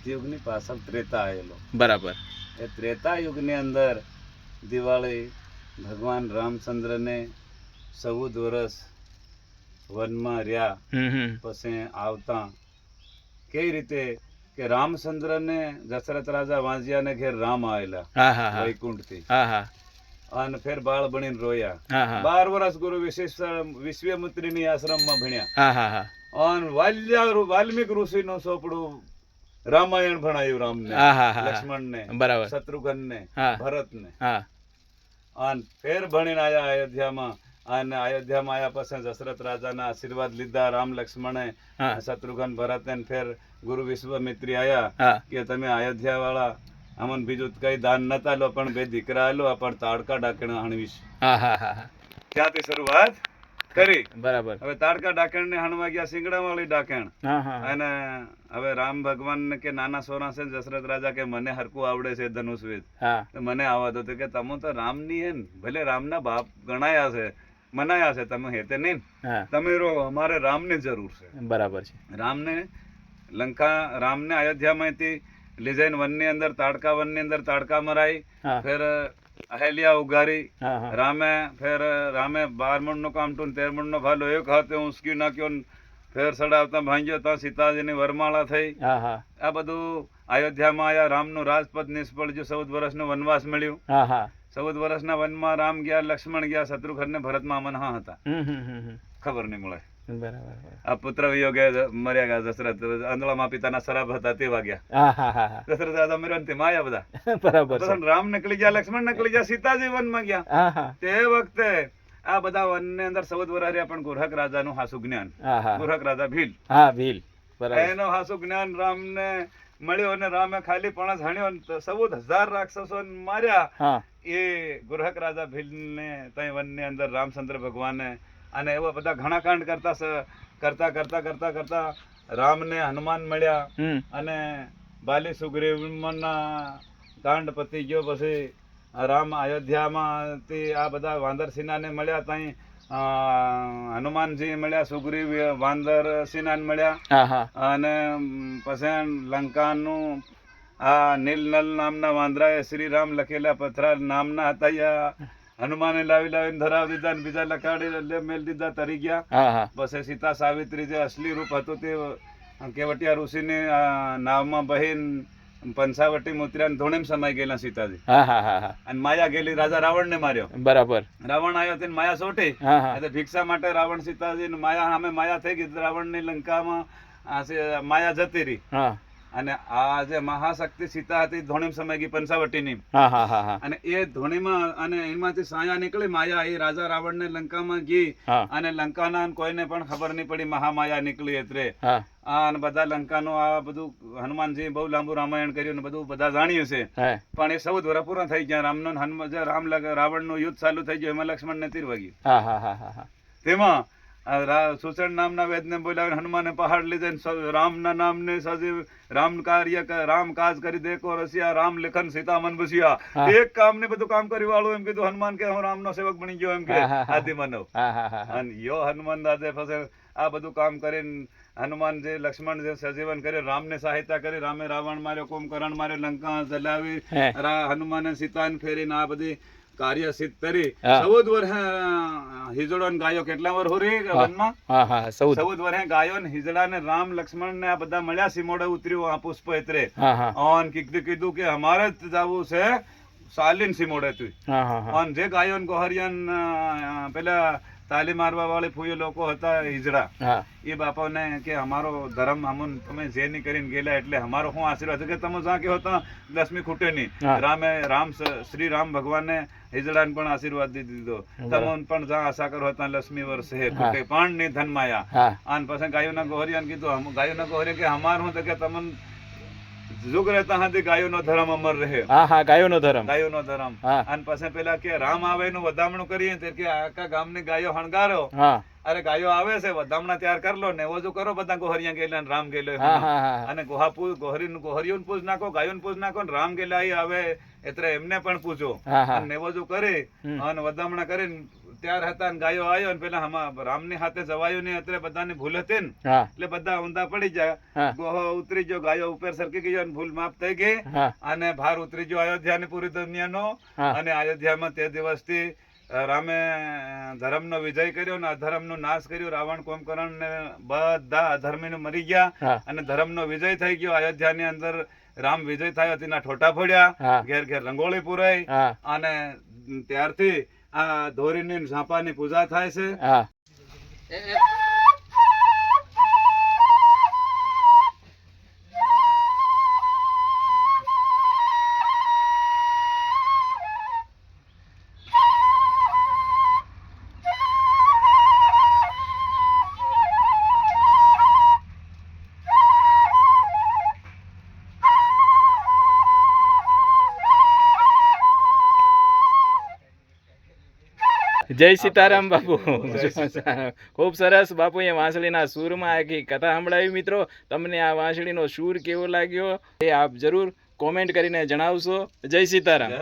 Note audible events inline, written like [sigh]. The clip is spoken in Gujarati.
સતયુગની પાછળ ત્રેતા આવેલો બરાબર. એ ત્રેતા યુગની અંદર દિવાળી ભગવાન રામચંદ્રને ચૌદ વર્ષ વનમાં રહ્યા. પછી આવતા કેવી રીતે કે રામચંદ્રને દશરથ રાજા વાંજિયાને ઘેર રામ આવેલા વૈકુંઠથી અને ફેર બાળ બનીને રોયા. બાર વર્ષ ગુરુ વિશ્વમિત્રી ની આશ્રમમાં ભણ્યા. હા ઋષિ નું અને રામાયણ ભણાયું રામને લક્ષ્મણને બરાબર. શત્રુઘ્નને ભરતને. હા. અને ફેર ભણીને આયા અયોધ્યામાં. અને અયોધ્યામાં આયા પછી દશરથ રાજાના આશીર્વાદ લીધા રામ લક્ષ્મણે શત્રુઘ્ન ભરતને ફેર ગુરુ વિશ્વામિત્રી આયા કે તમે અયોધ્યા વાળા અમન બીજું કઈ દાન નતા લો પણ બે દીકરા લો પણ તાડકા ડાકણા હણવીશ. ત્યાંથી શરૂઆત? કરી. બરાબર. હવે તાડકા ડાકણ ને હણવા ગયા સિંગડા વાળી ડાકણ. હા હા અને હવે રામ ભગવાન ને કે નાના સોના છે દશરથ રાજા કે મને હરકું આવડે છે ધનુષ વેદ. મને આવા તો કે તમે તો રામની હે ને ભલે રામના બાપ ગણાયા છે મનાયા છે તમે હેતે નહીં તમે રહો અમારે રામની જરૂર છે. બરાબર છે. રામ ને લંકા રામ ને અયોધ્યા માંથી લઈ જઈને વનની અંદર તાડકા વનની અંદર તાડકા મરાઈ. ફેર અહેલિયા ઉગારી રામે ફેર રામે બાર મણનો કામટું તેર મણનો ભાલો એક હાથે ઉંચકી નાખ્યો ફેર સડાવતા ભાંગ્યો ત્યાં સીતાજીની વરમાળા થઈ. આ બધું અયોધ્યામાં આયા રામનું રાજપદ નિષ્ફળ જો ચૌદ વર્ષનું વનવાસ મળ્યું. ચૌદ વર્ષના વનમાં રામ ગયા લક્ષ્મણ ગયા શત્રુઘ્ન ને ભરતમાં અમન હા હતા. ખબર નહીં મળે. આ પુત્ર વિયોગે મર્યા ગયા દશરથ. આંધળામાં પિતાના શરાબ હતા તે વાગ્યા. દશરથ દાદા મર્યા ને તે માયા બધા. [laughs] બરાબર રામ નીકળી ગયા લક્ષ્મણ નીકળી ગયા સીતાજી વનમાં ગયા. તે વખતે આ બધા વનની અંદર સૌદ વરાર્યા પણ ગુરહક રાજાનું હાસુ જ્ઞાન. ગુરહક રાજા ભીલ. હા ભીલ. એનો હાસુ જ્ઞાન રામને મળ્યો અને રામે ખાલી પણ જાણ્યો ને તો હજાર રાક્ષસો માર્યા. એ ગુરહક રાજા ભીલને તઈ વનની અંદર રામચંદ્ર ભગવાને અને એવા બધા ઘણા કાંડ કરતા કરતા કરતા કરતા કરતા રામને હનુમાન મળ્યા અને બાલી સુગ્રીવના કાંડ પતી ગયો. પછી રામ અયોધ્યામાંથી આ બધા વાંદર સેનાને મળ્યા. ત્યાં હનુમાનજી મળ્યા સુગ્રીવ વાંદર સેનાને મળ્યા. અને પછી લંકાનું આ નીલનલ નામના વાંદરાએ શ્રી રામ લખેલા પથરા નામના હતા. હનુમાને લાવી લાવીને ધરાવી દીધા ને બીજા લખાડી લે મેલ દીધા તરી ગયા. પછી સીતા સાવિત્રી જે અસલી રૂપ હતું તે કેવટિયા ઋષિને નાવમાં બહીન પંચાવટી મુત્ર્યા ધોણેમ સમાઈ ગયેલા સીતાજી. અને માયા ગયેલી રાજા રાવણ ને માર્યો. બરાબર. રાવણ આવ્યો તેને માયા સોટી. એટલે ભિક્ષા માટે રાવણ સીતાજી માયા સામે માયા થઈ ગઈ રાવણની લંકામાં માયા જતી રહી. હા. અને આ જે મહાશક્તિ સીતા હતી ધોણીમ સમય ગઈ પંચાવટીની અને એ ધોણીમાં અને એમાંથી સાયા નીકળી માયા એ રાજા રાવણ ને લંકામાં ગઈ અને લંકાના કોઈને પણ ખબર નહીં પડી મહામાયા નીકળી એટલે. આ અને બધા લંકાનું આ બધું હનુમાનજી બહુ લાંબુ રામાયણ કર્યું ને બધું બધા જાણ્યું છે. પણ એ સૌ ધોરા પૂરા થઈ ગયા રામનો નો હનુમાન રામ રાવણનું યુદ્ધ ચાલુ થઈ ગયું એમાં લક્ષ્મણને તીર વાગ્યું. તેમાં સુસણ નામના વેદને બોલાવીને હનુમાને પહાડ લીધે રામના નામને સજીવ રામ કાર્ય રામ કાજ કરી દેખો રસિયા રામ લેખન સીતા મન બસિયા હા. એક કામ ને બધું કામ કરી વાળું એમ કીધું હનુમાન કે હું રામનો સેવક બની ગયો એમ કે. આદિ માનવ અને યો હનુમાન દાદે ફસે આ બધું કામ કરીને હનુમાન જે લક્ષ્મણ જે સજીવન કરે રામને સહાયતા કરી રામે રાવણ માર્યો કુંભકરણ માર્યો લંકા જલાવી હનુમાને સીતાને ફેરીને આ બધી કાર્ય સિદ્ધ કરી ચૌદ વર્ષ હિજડો ને ગાયો કેટલા વર્ષ હોરી વનમાં? હા હા સૌદ. ચૌદ વર્ષે ગાયો ને હિજડા ને રામ લક્ષ્મણ ને આ બધા મળ્યા સિમોડે ઉતર્યું આ પુષ્પ એતરે. ઓન કીધું કીધું કે અમારે જ જવું છે સાલિન સિમોડે તું હા હા હા. ઓન જે ગાયો ને ગોહરિયન પેલા તાલી મારવા વાળી ફૂયો લોકો હતા હિજડા એ બાપાને કે અમારો ધર્મ અમુન તમે જે ની કરીને ગયેલા એટલે અમારો શું આશીર્વાદ કે તમે જ્યાં કે હતા દસમી ખૂટે નહીં. રામે રામ શ્રી રામ ભગવાને હિજડાને પણ આશીર્વાદ દીધી. દીધો તમોન પણ જ્યાં આશા કરો હતા લક્ષ્મી વર્ષ ખૂટે. પણ ની ધન માયા. અને પછી ગાયોના ગોહરિયાને કીધું ગાયોના ગોહરિયા કે અમાર કે તમને જુગ રહેતા હાથી ગાયોનો ધર્મ અમર રહે. હા હા ગાયોનો ધર્મ. ગાયોનો ધર્મ. અને પછી પેલા કે રામ આવે નું વધામણું કરીએ તે કે આખા ગામની ગાયો હણગારો. હા. અરે ગાયો આવે છે વધામણા તૈયાર કરલો ને એવો જો કરો બધા ગોહરિયા ગયેલા રામ ગયેલો હા હા હા. અને ગોહા પૂજ ગોહરી ગોહરીઓને પૂજ નાખો ગાયોને પૂજ નાખો ને રામ ગયેલા આવે એટલે એમને પણ પૂછો. અને એવો જો કરે અને વધામણા કરીને ત્યાર હતા ને ગાયો આવ્યો ને પેલા હમા રામની હાથે જવાયું ને એટલે બધાને ભૂલ હતી ને. એટલે બધા ઊંધા પડી જાય ગોહો ઉતરી ગયો ગાયો ઉપર સરકી ગયો ને ભૂલ માફ થઈ ગઈ. અને ભાર ઉતરી ગયો અયોધ્યાની પૂરી દુનિયાનો. અને અયોધ્યામાં તે દિવસથી રામે ધર્મનો વિજય કર્યો ને અધર્મનો નાશ કર્યો. રાવણ કુંભકર્ણ ને બધા અધર્મી મરી ગયા. અને અને ધર્મનો વિજય થઈ ગયો. અયોધ્યાની અંદર રામ વિજય થયો. તેના ઠોટા ફોડ્યા. ઘેર ઘેર રંગોળી પુરાઈ. અને ત્યારથી આ ધોરીની ને ઝાંપાની પૂજા થાય છે. હા. જય સીતારામ બાપુ. ખૂબ સરસ બાપુ એ વાંસળીના સૂરમાં આખી કથા સંભળાવી મિત્રો. તમને આ વાંસળીનો સૂર કેવો લાગ્યો એ આપ જરૂર કોમેન્ટ કરીને જણાવશો. જય સીતારામ.